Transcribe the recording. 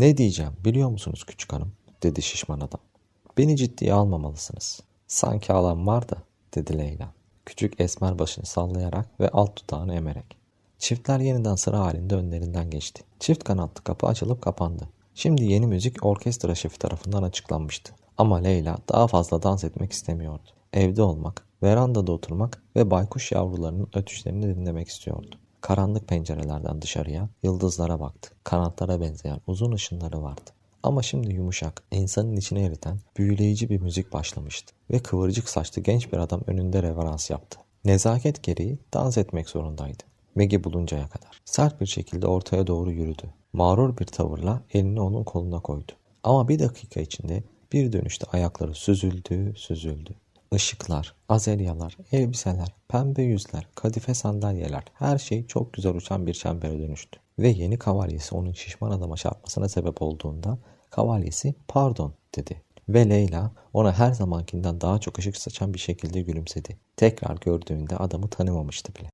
Ne diyeceğim biliyor musunuz küçük hanım? dedi şişman adam. Beni ciddiye almamalısınız. Sanki alan var da dedi Leyla. Küçük esmer başını sallayarak ve alt dudağını emerek. Çiftler yeniden sıra halinde önlerinden geçti. Çift kanatlı kapı açılıp kapandı. Şimdi yeni müzik orkestra şefi tarafından açıklanmıştı. Ama Leyla daha fazla dans etmek istemiyordu. Evde olmak, verandada oturmak ve baykuş yavrularının ötüşlerini dinlemek istiyordu. Karanlık pencerelerden dışarıya yıldızlara baktı. Kanatlara benzeyen uzun ışınları vardı. Ama şimdi yumuşak, insanın içine eriten, büyüleyici bir müzik başlamıştı. Ve kıvırcık saçlı genç bir adam önünde reverans yaptı. Nezaket gereği dans etmek zorundaydı. Maggie buluncaya kadar. Sert bir şekilde ortaya doğru yürüdü. Mağrur bir tavırla elini onun koluna koydu. Ama bir dakika içinde bir dönüşte ayakları süzüldü, süzüldü. Işıklar, azelyalar, elbiseler, pembe yüzler, kadife sandalyeler her şey çok güzel uçan bir çembere dönüştü. Ve yeni kavalyesi onun şişman adama çarpmasına sebep olduğunda kavalyesi pardon dedi. Ve Leyla ona her zamankinden daha çok ışık saçan bir şekilde gülümsedi. Tekrar gördüğünde adamı tanımamıştı bile.